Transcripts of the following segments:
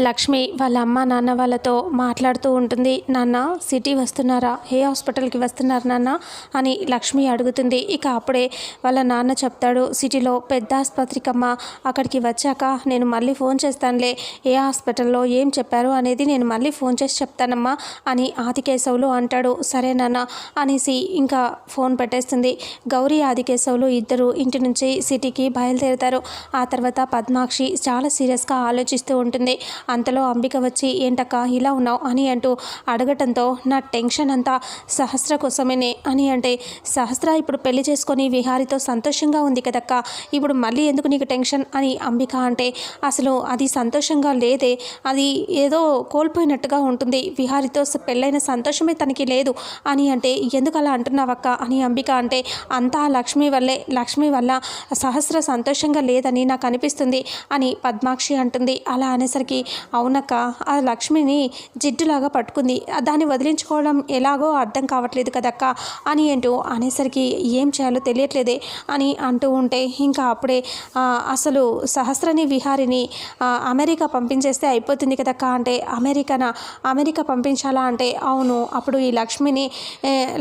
లక్ష్మి వాళ్ళ అమ్మ నాన్న వాళ్ళతో మాట్లాడుతూ ఉంటుంది. నాన్న సిటీ వస్తున్నారా? ఏ హాస్పిటల్కి వస్తున్నారు నాన్న? అని లక్ష్మి అడుగుతుంది. ఇక అప్పుడే వాళ్ళ నాన్న చెప్తాడు సిటీలో పెద్ద ఆసుపత్రికమ్మ అక్కడికి వచ్చాక నేను మళ్ళీ ఫోన్ చేస్తానులే. ఏ హాస్పిటల్లో ఏం చెప్పారు అనేది నేను మళ్ళీ ఫోన్ చేసి చెప్తానమ్మా అని ఆదికేశవులు అంటాడు. సరే నాన్న అనేసి ఇంకా ఫోన్ పెట్టేస్తుంది. గౌరీ ఆదికేశవులు ఇద్దరు ఇంటి నుంచి సిటీకి బయలుదేరుతారు. ఆ తర్వాత పద్మాక్షి చాలా సీరియస్గా ఆలోచిస్తూ ఉంటుంది. అంతలో అంబిక వచ్చి ఏంటక్క ఇలా ఉన్నావు? అని అంటూ అడగటంతో నా టెన్షన్ అంతా సహస్ర కోసమేనే అని అంటే సహస్ర ఇప్పుడు పెళ్ళి చేసుకొని విహారితో సంతోషంగా ఉంది కదక్క ఇప్పుడు మళ్ళీ ఎందుకు నీకు టెన్షన్? అని అంబిక అంటే అసలు అది సంతోషంగా లేదే అది ఏదో కోల్పోయినట్టుగా ఉంటుంది విహారితో పెళ్ళైన సంతోషమే తనకి లేదు అని అంటే ఎందుకు అలా అంటున్నావక్క? అని అంబిక అంటే అంతా లక్ష్మి వల్లే లక్ష్మి వల్ల సహస్ర సంతోషంగా లేదని నాకు అనిపిస్తుంది అని పద్మాక్షి అంటుంది. అలా అనేసరికి అవునక్క ఆ లక్ష్మిని జిడ్డులాగా పట్టుకుంది. దాన్ని వదిలించుకోవడం ఎలాగో అర్థం కావట్లేదు కదక్క అని అంటూ అనేసరికి ఏం చేయాలో తెలియట్లేదే అని అంటూ ఉంటే ఇంకా అప్పుడే అసలు సహస్రని విహారిని అమెరికా పంపించేస్తే అయిపోతుంది కదక్క అంటే అమెరికానా? అమెరికా పంపించాలా అంటే అవును అప్పుడు ఈ లక్ష్మిని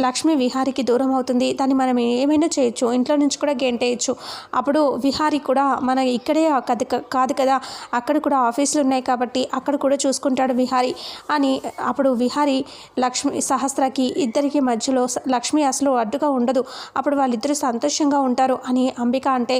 లక్ష్మి విహారికి దూరం అవుతుంది. దాన్ని మనం ఏమైనా చేయొచ్చు ఇంట్లో నుంచి కూడా గెంటేయచ్చు అప్పుడు విహారి కూడా మన ఇక్కడే కది కాదు కదా అక్కడ కూడా ఆఫీసులు ఉన్నాయి కాబట్టి కాబట్టి అక్కడ కూడా చూసుకుంటాడు విహారి. అని అప్పుడు విహారి లక్ష్మి సహస్రకి ఇద్దరికి మధ్యలో లక్ష్మి అసలు అడ్డుగా ఉండదు. అప్పుడు వాళ్ళిద్దరూ సంతోషంగా ఉంటారు అని అంబిక అంటే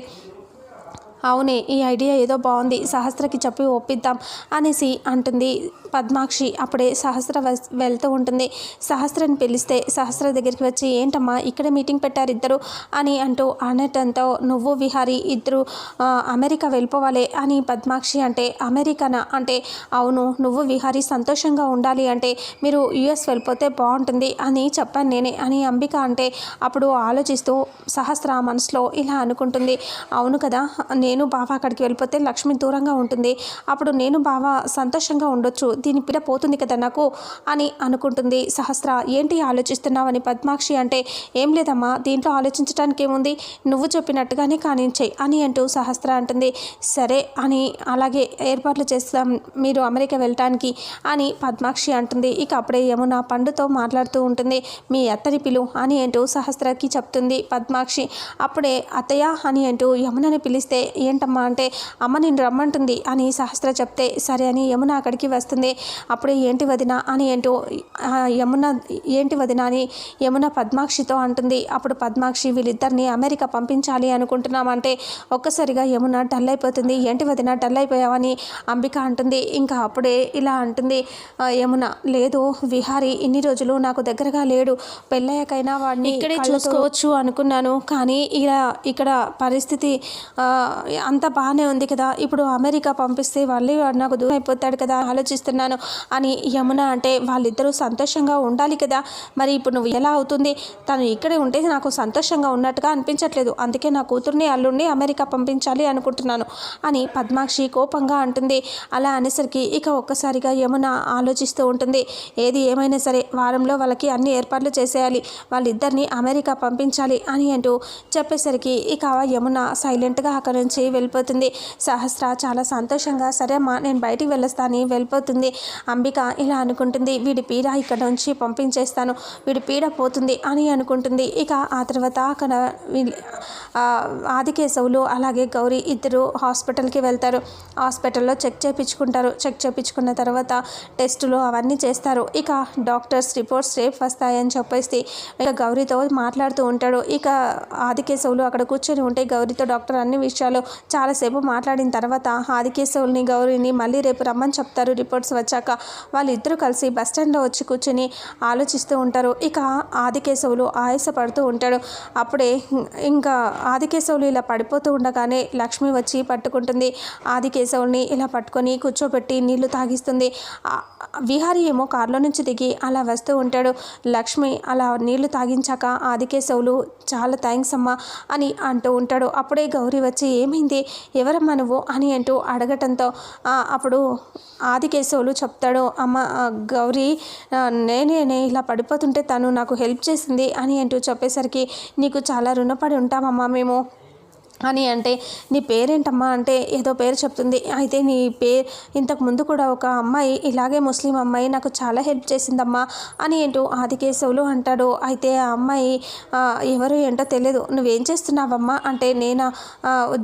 అవునే ఈ ఐడియా ఏదో బాగుంది సహస్రకి చెప్పి ఒప్పిద్దాం అనేసి అంటుంది పద్మాక్షి. అప్పుడే సహస్ర వెళ్తూ ఉంటుంది. సహస్రని పిలిస్తే సహస్ర దగ్గరికి వచ్చి ఏంటమ్మా ఇక్కడే మీటింగ్ పెట్టారు ఇద్దరు అని అంటూ అనటంతో నువ్వు విహారి ఇద్దరు అమెరికా వెళ్ళిపోవాలి అని పద్మాక్షి అంటే అమెరికానా? అంటే అవును నువ్వు విహారి సంతోషంగా ఉండాలి అంటే మీరు యుఎస్ వెళ్ళిపోతే బాగుంటుంది అని చెప్పాను నేనే అని అంబిక అంటే అప్పుడు ఆలోచిస్తూ సహస్ర మనసులో ఇలా అనుకుంటుంది. అవును కదా నేను బావ అక్కడికి వెళ్ళిపోతే లక్ష్మి దూరంగా ఉంటుంది. అప్పుడు నేను బావ సంతోషంగా ఉండొచ్చు. దీని పిల్ల పోతుంది కదా నాకు అని అనుకుంటుంది. సహస్ర ఏంటి ఆలోచిస్తున్నావని పద్మాక్షి అంటే ఏం లేదమ్మా దీంట్లో ఆలోచించడానికి ఏముంది? నువ్వు చెప్పినట్టుగానే కానించాయి అని అంటూ సహస్ర అంటుంది. సరే అని అలాగే ఏర్పాట్లు చేస్తాం మీరు అమెరికా వెళ్ళటానికి అని పద్మాక్షి అంటుంది. ఇక అప్పుడే యమున పండుతో మాట్లాడుతూ ఉంటుంది. మీ అత్తని పిలు అని అంటూ సహస్రకి చెప్తుంది పద్మాక్షి. అప్పుడే అత్తయ్య అని అంటూ యమునని పిలిస్తే ఏంటమ్మా అంటే అమ్మ నేను రమ్మంటుంది అని సహస్ర చెప్తే సరే అని యమున అక్కడికి వస్తుంది. అప్పుడే ఏంటి వదిన అని ఏంటో యమున ఏంటి వదిన అని యమున పద్మాక్షితో అంటుంది. అప్పుడు పద్మాక్షి వీళ్ళిద్దరిని అమెరికా పంపించాలి అనుకుంటున్నామంటే ఒక్కసారిగా యమున డల్ అయిపోతుంది. ఏంటి వదిన డల్ అయిపోయావని అంబిక అంటుంది. ఇంకా అప్పుడే ఇలా అంటుంది యమున లేదు విహారి ఇన్ని రోజులు నాకు దగ్గరగా లేడు. పెళ్ళయ్యాకైనా వాడిని ఇక్కడే చూసుకోవచ్చు అనుకున్నాను. కానీ ఇలా ఇక్కడ పరిస్థితి అంత బాగానే ఉంది కదా. ఇప్పుడు అమెరికా పంపిస్తే వాళ్ళే వాడు నాకు దూరం అయిపోతాడు కదా ఆలోచిస్తున్నాను అని యమున అంటే వాళ్ళిద్దరూ సంతోషంగా ఉండాలి కదా. మరి ఇప్పుడు నువ్వు ఎలా అవుతుంది? తను ఇక్కడే ఉంటే నాకు సంతోషంగా ఉన్నట్టుగా అనిపించట్లేదు. అందుకే నా కూతుర్ని అల్లుడిని అమెరికా పంపించాలి అనుకుంటున్నాను అని పద్మాక్షి కోపంగా అంటుంది. అలా అనేసరికి ఇక ఒక్కసారిగా యమున ఆలోచిస్తూ ఉంటుంది. ఏది ఏమైనా సరే వారంలో వాళ్ళకి అన్ని ఏర్పాట్లు చేసేయాలి. వాళ్ళిద్దరిని అమెరికా పంపించాలి అని అంటూ చెప్పేసరికి ఇక యమున సైలెంట్గా అక్కడ నుంచి వెళ్ళిపోతుంది. సహస్ర చాలా సంతోషంగా సరే అమ్మా నేను బయటికి వెళ్ళొస్తాను వెళ్ళిపోతుంది. అంబిక ఇలా అనుకుంటుంది వీడి పీడ ఇక్కడ నుంచి పంపించేస్తాను వీడి పీడ పోతుంది అని అనుకుంటుంది. ఇక ఆ తర్వాత అక్కడ ఆదికేశవులు అలాగే గౌరీ ఇద్దరు హాస్పిటల్కి వెళ్తారు. హాస్పిటల్లో చెక్ చేయించుకుంటారు చెక్ చేయించుకున్న తర్వాత టెస్టులు అవన్నీ చేస్తారు. ఇక డాక్టర్స్ రిపోర్ట్స్ రేపు వస్తాయని చెప్పేసి ఇక గౌరీతో మాట్లాడుతూ ఉంటాడు. ఇక ఆదికేశవులు అక్కడ కూర్చొని ఉంటే గౌరీతో డాక్టర్ అన్ని విషయాలు చాలాసేపు మాట్లాడిన తర్వాత ఆదికేశవుల్ని గౌరీని మళ్ళీ రేపు రమ్మని చెప్తారు. రిపోర్ట్స్ వచ్చాక వాళ్ళిద్దరూ కలిసి బస్ స్టాండ్లో వచ్చి కూర్చొని ఆలోచిస్తూ ఉంటారు. ఇక ఆదికేశవులు ఆయాస పడుతూ ఉంటాడు. అప్పుడే ఇంకా ఆదికేశవులు ఇలా పడిపోతూ ఉండగానే లక్ష్మి వచ్చి పట్టుకుంటుంది. ఆదికేశవుల్ని ఇలా పట్టుకొని కూర్చోబెట్టి నీళ్ళు తాగిస్తుంది. విహారీ ఏమో కారులో నుంచి దిగి అలా వస్తూ ఉంటాడు. లక్ష్మి అలా నీళ్ళు తాగించాక ఆదికేశవులు చాలా థ్యాంక్స్ అమ్మా అని అంటూ ఉంటాడు. అప్పుడే గౌరీ వచ్చి ఏమైంది? ఎవరమ్మా నువ్వు? అని అంటూ అడగటంతో అప్పుడు ఆదికేశవులు చెప్తాడు అమ్మ గౌరీ నేనే ఇలా పడిపోతుంటే తను నాకు హెల్ప్ చేసింది అని అంటూ చెప్పేసరికి నీకు చాలా రుణపడి ఉంటామమ్మా మేము. అని అంటే నీ పేరేంటమ్మా? అంటే ఏదో పేరు చెప్తుంది. అయితే నీ పేరు ఇంతకు ముందు కూడా ఒక అమ్మాయి ఇలాగే ముస్లిం అమ్మాయి నాకు చాలా హెల్ప్ చేసిందమ్మా అని ఏంటో ఆదికేశవులు అంటాడు. అయితే ఆ అమ్మాయి ఎవరు ఏంటో తెలియదు నువ్వేం చేస్తున్నావమ్మా? అంటే నేను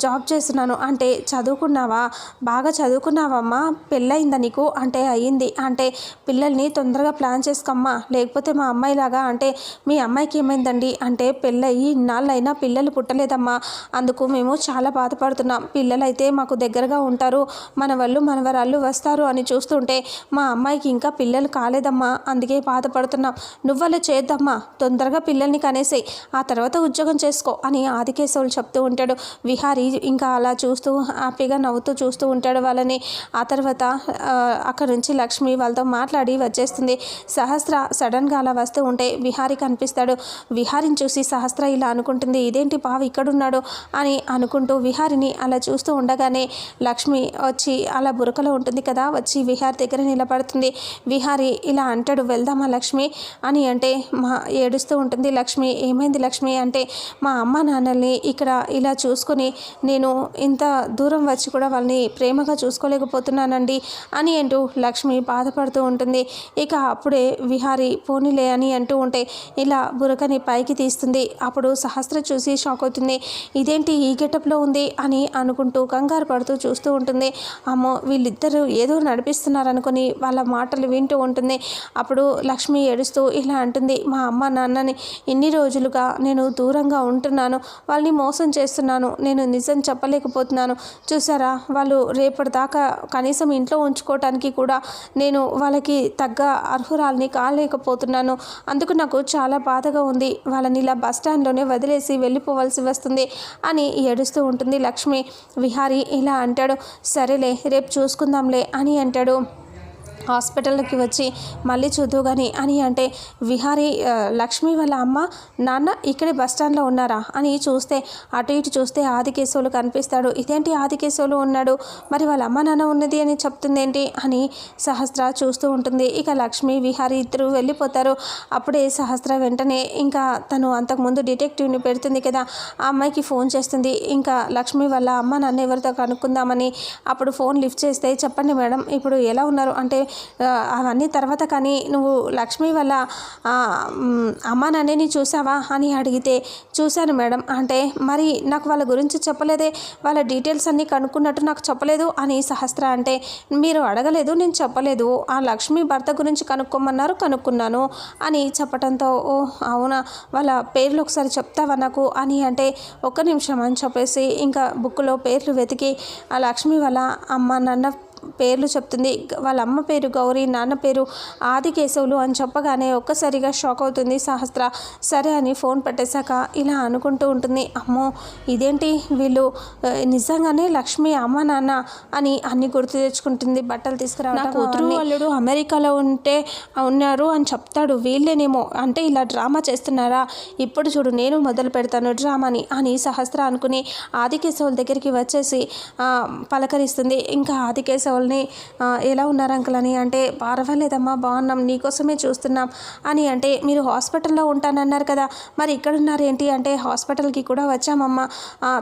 జాబ్ చేస్తున్నాను. అంటే చదువుకున్నావా? బాగా చదువుకున్నావమ్మా. పెళ్ళయిందా నీకు? అంటే అయ్యింది అంటే పిల్లల్ని తొందరగా ప్లాన్ చేసుకోమ్మా. లేకపోతే మా అమ్మాయిలాగా అంటే మీ అమ్మాయికి ఏమైందండి? అంటే పెళ్ళయి ఇన్నాళ్ళైనా పిల్లలు పుట్టలేదమ్మా. అందుకు మేము చాలా బాధపడుతున్నాం. పిల్లలైతే మాకు దగ్గరగా ఉంటారు. మన వాళ్ళు మనవరాళ్ళు వస్తారు అని చూస్తుంటే మా అమ్మాయికి ఇంకా పిల్లలు కాలేదమ్మా. అందుకే బాధపడుతున్నాం. నువ్వలా చేద్దమ్మా తొందరగా పిల్లల్ని కనేసేయి. ఆ తర్వాత ఉద్యోగం చేసుకో అని ఆదికేశవులు చెప్తూ ఉంటాడు. విహారి ఇంకా అలా చూస్తూ హ్యాపీగా నవ్వుతూ చూస్తూ ఉంటాడు వాళ్ళని. ఆ తర్వాత అక్కడ నుంచి లక్ష్మి వాళ్ళతో మాట్లాడి వచ్చేస్తుంది. సహస్ర సడన్గా అలా వస్తూ ఉంటే విహారి కనిపిస్తాడు. విహారిని చూసి సహస్ర ఇలా అనుకుంటుంది. ఇదేంటి బావ ఇక్కడున్నాడు? అని అనుకుంటూ విహారిని అలా చూస్తూ ఉండగానే లక్ష్మి వచ్చి అలా బురకలో ఉంటుంది కదా వచ్చి విహారి దగ్గర నిలబడుతుంది. విహారి ఇలా అంటాడు వెళ్దామా లక్ష్మి? అని అంటే మా ఏడుస్తూ ఉంటుంది లక్ష్మి. ఏమైంది లక్ష్మి? అంటే మా అమ్మ నాన్నల్ని ఇక్కడ ఇలా చూసుకొని నేను ఇంత దూరం వచ్చి కూడా వాళ్ళని ప్రేమగా చూసుకోలేకపోతున్నానండి అని అంటూ లక్ష్మి బాధపడుతూ ఉంటుంది. ఇక అప్పుడే విహారి పోనీలే అని అంటూ ఉంటే ఇలా బురకని పైకి తీస్తుంది. అప్పుడు సహస్ర చూసి షాక్ అవుతుంది. ఇదేంటి? ఈ గెటప్లో ఉంది అని అనుకుంటూ కంగారు పడుతూ చూస్తూ ఉంటుంది. అమ్మో వీళ్ళిద్దరూ ఏదో నడిపిస్తున్నారనుకుని వాళ్ళ మాటలు వింటూ ఉంటుంది. అప్పుడు లక్ష్మి ఏడుస్తూ ఇలా అంటుంది మా అమ్మ నాన్నని ఇన్ని రోజులుగా నేను దూరంగా ఉంటున్నాను. వాళ్ళని మోసం చేస్తున్నాను. నేను నిజం చెప్పలేకపోతున్నాను. చూసారా? వాళ్ళు రేపటిదాకా కనీసం ఇంట్లో ఉంచుకోవటానికి కూడా నేను వాళ్ళకి తగ్గ అర్హురాల్ని కాలేకపోతున్నాను. అందుకు నాకు చాలా బాధగా ఉంది. వాళ్ళని ఇలా బస్ స్టాండ్లోనే వదిలేసి వెళ్ళిపోవాల్సి వస్తుంది అని ఏడుస్తూ ఉంటుంది. లక్ష్మి విహారి ఇలా అంటాడు సరేలే రేపు చూసుకుందాంలే అని అంటాడు. హాస్పిటల్కి వచ్చి మళ్ళీ చూద్దు కానీ అని అంటే విహారీ లక్ష్మి వాళ్ళ అమ్మ నాన్న ఇక్కడే బస్ స్టాండ్లో ఉన్నారా? అని చూస్తే అటు ఇటు చూస్తే ఆదికేశవులు కనిపిస్తాడు. ఇదేంటి ఆదికేశవులు ఉన్నాడు? మరి వాళ్ళ అమ్మ నాన్న ఉన్నది అని చెప్తుందేంటి? అని సహస్ర చూస్తూ ఉంటుంది. ఇక లక్ష్మి విహారీ ఇద్దరు వెళ్ళిపోతారు. అప్పుడే సహస్ర వెంటనే ఇంకా తను అంతకుముందు డిటెక్టివ్ని పెడుతుంది కదా ఆ అమ్మాయికి ఫోన్ చేస్తుంది. ఇంకా లక్ష్మి వాళ్ళ అమ్మ నాన్న ఎవరితో కనుక్కుందామని అప్పుడు ఫోన్ లిఫ్ట్ చేస్తే చెప్పండి మేడం ఇప్పుడు ఎలా ఉన్నారు? అంటే అవన్నీ తర్వాత కానీ నువ్వు లక్ష్మి వల్ల ఆ, మ్, అమ్మ నాన్నని చూసావా అని అడిగితే చూశాను మేడం. అంటే మరి నాకు వాళ్ళ గురించి చెప్పలేదే వాళ్ళ డీటెయిల్స్ అన్నీ కనుక్కున్నట్టు నాకు చెప్పలేదు అని సహస్ర అంటే మీరు అడగలేదు నేను చెప్పలేదు. ఆ లక్ష్మి భర్త గురించి కనుక్కోమన్నారు కనుక్కున్నాను అని చెప్పడంతో ఓ అవునా వాళ్ళ పేర్లు ఒకసారి చెప్తావా నాకు అని అంటే ఒక్క నిమిషం అని చెప్పేసి ఇంకా బుక్లో పేర్లు వెతికి ఆ లక్ష్మి వాళ్ళ అమ్మ నాన్న పేర్లు చెప్తుంది. వాళ్ళ అమ్మ పేరు గౌరీ నాన్న పేరు ఆదికేశవులు అని చెప్పగానే ఒక్కసారిగా షాక్ అవుతుంది సహస్ర. సరే అని ఫోన్ పెట్టేశాక ఇలా అనుకుంటూ ఉంటుంది. అమ్మో ఇదేంటి వీళ్ళు? నిజంగానే లక్ష్మి అమ్మ నాన్న అని అన్ని గుర్తు తెచ్చుకుంటుంది. బట్టలు తీసుకురావడం నా కూతురు అల్లుడు అమెరికాలో ఉంటే ఉన్నారు అని చెప్తాడు. వీళ్ళేనేమో అంటే ఇలా డ్రామా చేస్తున్నారా? ఇప్పుడు చూడు నేను మొదలు పెడతాను డ్రామాని అని సహస్ర అనుకుని ఆదికేశవుల దగ్గరికి వచ్చేసి పలకరిస్తుంది. ఇంకా ఆదికేశవుల్ని ఆ, ఎలా ఉన్నారు అంకుల్ అని? అంటే పర్వాలేదమ్మా బాగున్నాం నీకోసమే చూస్తున్నాం అని అంటే మీరు హాస్పిటల్లో ఉంటానన్నారు కదా మరి ఇక్కడ ఉన్నారు ఏంటి? అంటే హాస్పిటల్కి కూడా వచ్చామమ్మా.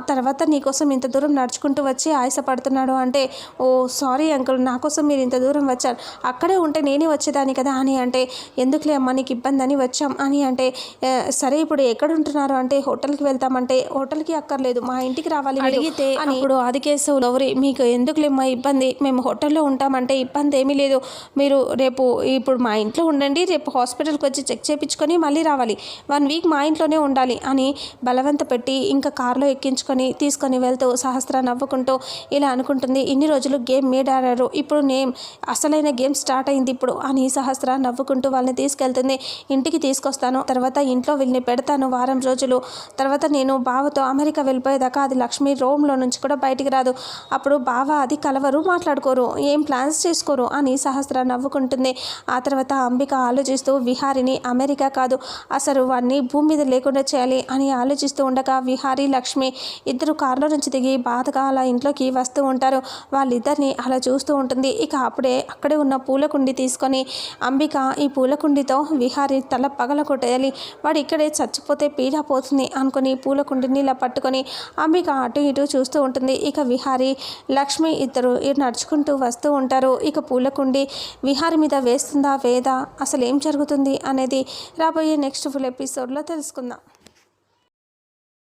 తర్వాత నీకోసం ఇంత దూరం నడుచుకుంటూ వచ్చి ఆయాసపడుతున్నాడు అంటే ఓ సారీ అంకుల్ నా కోసం మీరు ఇంత దూరం వచ్చారు. అక్కడే ఉంటే నేనే వచ్చేదాన్ని కదా అని అంటే ఎందుకులే అమ్మా నీకు ఇబ్బంది అని వచ్చాం అని అంటే "ఏ, సరే ఇప్పుడు ఎక్కడ ఉంటున్నారు? అంటే హోటల్కి వెళ్తామంటే హోటల్కి అక్కర్లేదు మా ఇంటికి రావాలి మీరు." అడిగితే అని ఇప్పుడు ఆదికేశవ్ గౌరి మీకు ఎందుకులే మా ఇబ్బంది? మేము హోటల్లో ఉంటామంటే ఇబ్బంది ఏమీ లేదు. మీరు రేపు ఇప్పుడు మా ఇంట్లో ఉండండి రేపు హాస్పిటల్కి వచ్చి చెక్ చేయించుకొని మళ్ళీ రావాలి. వన్ వీక్ మా ఇంట్లోనే ఉండాలి అని బలవంత పెట్టి ఇంకా కారులో ఎక్కించుకొని తీసుకొని వెళ్తూ సహస్ర నవ్వుకుంటూ ఇలా అనుకుంటుంది. ఇన్ని రోజులు గేమ్ మీద ఆడారు. ఇప్పుడు నేమ్ అసలైన గేమ్ స్టార్ట్ అయింది ఇప్పుడు అని సహస్ర నవ్వుకుంటూ వాళ్ళని తీసుకెళ్తుంది. ఇంటికి తీసుకొస్తాను. తర్వాత ఇంట్లో వీళ్ళని పెడతాను వారం రోజులు. తర్వాత నేను బావతో అమెరికా వెళ్ళిపోయేదాకా అది లక్ష్మి రోమ్లో నుంచి కూడా బయటికి రాదు. అప్పుడు బావ అది కలవరు మాట్లాడుకో అనుకోరు ఏం ప్లాన్స్ చేసుకోరు అని సహస్ర నవ్వుకుంటుంది. ఆ తర్వాత అంబిక ఆలోచిస్తూ విహారిని అమెరికా కాదు అసలు వాడిని భూమి మీద లేకుండా చేయాలి అని ఆలోచిస్తూ ఉండగా విహారీ లక్ష్మి ఇద్దరు కారులో నుంచి దిగి బాధగా అలా ఇంట్లోకి వస్తూ ఉంటారు. వాళ్ళిద్దరిని అలా చూస్తూ ఉంటుంది. ఇక అప్పుడే అక్కడే ఉన్న పూలకుండి తీసుకొని అంబిక ఈ పూలకుండితో విహారీ తల పగల కొట్టేయాలి. వాడు ఇక్కడే చచ్చిపోతే పీడ పోతుంది అనుకుని పూలకుండిని ఇలా పట్టుకొని అంబిక అటు ఇటు చూస్తూ ఉంటుంది. ఇక విహారీ లక్ష్మి ఇద్దరు ఇటు నడుచుకుంటూ వస్తూ ఉంటారు. ఇక పూలకుండి విహారి మీద వేస్తుందా వేదా? అసలు ఏం జరుగుతుంది అనేది రాబోయే నెక్స్ట్ ఫుల్ ఎపిసోడ్లో తెలుసుకుందాం.